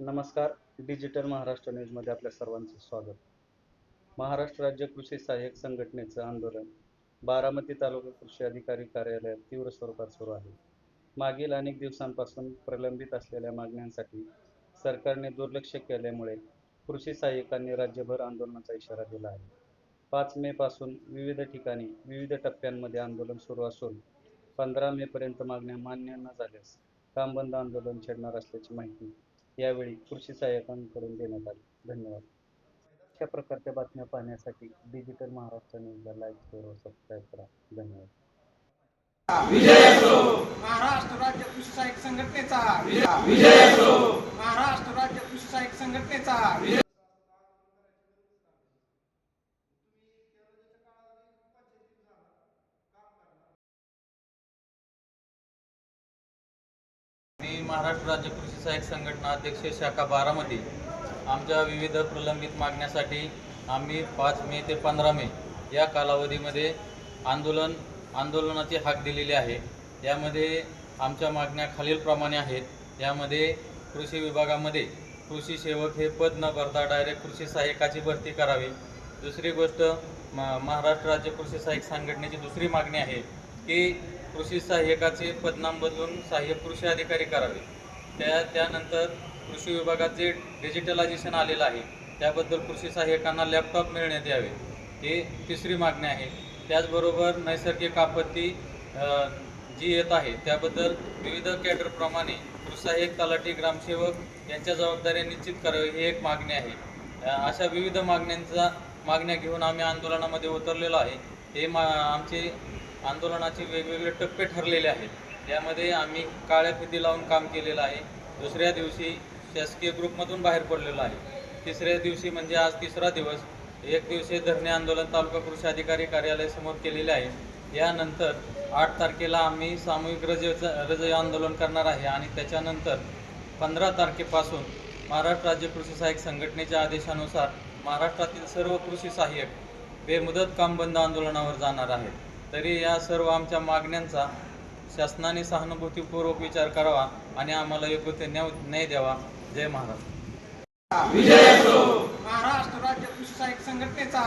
नमस्कार. डिजिटल महाराष्ट्र न्यूजमध्ये आपल्या सर्वांचं स्वागत. महाराष्ट्र राज्य कृषी सहाय्यक संघटनेचं आंदोलन बारामती तालुका कृषी अधिकारी कार्यालयात तीव्र स्वरूपात सुरू आहे. मागील अनेक दिवसांपासून प्रलंबित असलेल्या मागण्यांसाठी सरकारने दुर्लक्ष केल्यामुळे कृषी सहाय्यकांनी राज्यभर आंदोलनाचा इशारा दिला आहे. पाच मे पासून विविध ठिकाणी विविध टप्प्यांमध्ये आंदोलन सुरू असून पंधरा मे पर्यंत मागण्या मान्य न झाल्यास काम बंद आंदोलन छेडणार असल्याची माहिती यावेळी कृषी सहाय्यकांकडून देण्यात आले. धन्यवाद. अशा प्रकारच्या बातम्या पाहण्यासाठी डिजिटल महाराष्ट्र न्यूजला लाईक शेअर सबस्क्राईब करा. धन्यवाद. महाराष्ट्र राज्य कृषी सहाय्यक संघटनेचा. महाराष्ट्र राज्य कृषी सहाय्यक संघटनेचा. महाराष्ट्र राज्य कृषी सहाय्यक संघटना अध्यक्ष शाखा बारामती. आमच्या विविध प्रलंबित मागण्यासाठी आम्ही पाच मे ते पंधरा मे या कालावधीमध्ये आंदोलन आंदोलनाची हाक दिलेली आहे. यामध्ये आमच्या मागण्या खालीलप्रमाणे आहेत. यामध्ये कृषी विभागामध्ये कृषी सेवक हे पद न भरता डायरेक्ट कृषी सहाय्यकाची भरती करावी. दुसरी गोष्ट महाराष्ट्र राज्य कृषी सहाय्यक संघटनेची दुसरी मागणी आहे. की कृषी सहाय्यकाचे पदनाम बदलून सहाय्यक कृषी अधिकारी करावे. त्या त्यानंतर कृषी विभागात जे डिजिटलायझेशन आलेलं आहे त्याबद्दल कृषी सहाय्यकांना लॅपटॉप मिळण्यात यावे. ही तिसरी मागणी आहे. त्याचबरोबर नैसर्गिक आपत्ती जी येत आहे त्याबद्दल विविध कॅडरप्रमाणे कृषी सहाय्यक तलाठी ग्रामसेवक यांच्या जबाबदाऱ्या निश्चित करावी ही एक मागणी आहे. अशा विविध मागण्यांचा मागण्या घेऊन आम्ही आंदोलनामध्ये उतरलेलो आहे. हे मा आमचे आंदोलनाचे वेगवेगळे टप्पे ठरलेले आहेत. यामध्ये आम्ही काळ्या फिती लावून काम केलेलं आहे. दुसऱ्या दिवशी शासकीय ग्रुपमधून बाहेर पडलेलो आहे. तिसऱ्या दिवशी म्हणजे आज तिसरा दिवस. एक दिवसीय धरणे आंदोलन तालुका कृषी अधिकारी कार्यालयासमोर केलेले आहे. यानंतर आठ तारखेला आम्ही सामूहिक रजेचं रजे आंदोलन करणार आहे आणि त्याच्यानंतर पंधरा तारखेपासून महाराष्ट्र राज्य कृषी सहाय्यक संघटनेच्या आदेशानुसार महाराष्ट्रातील सर्व कृषी सहाय्यक बेमुदत काम बंद आंदोलनावर जाणार आहेत. तरी या सर्व आमच्या मागण्यांचा शासनाने सहानुभूतीपूर्वक विचार करावा आणि आम्हाला योग्य ते न्याय न्याय द्यावा. जय महाराज महाराष्ट्र राज्य कृषी सहाय्यक संघटनेचा.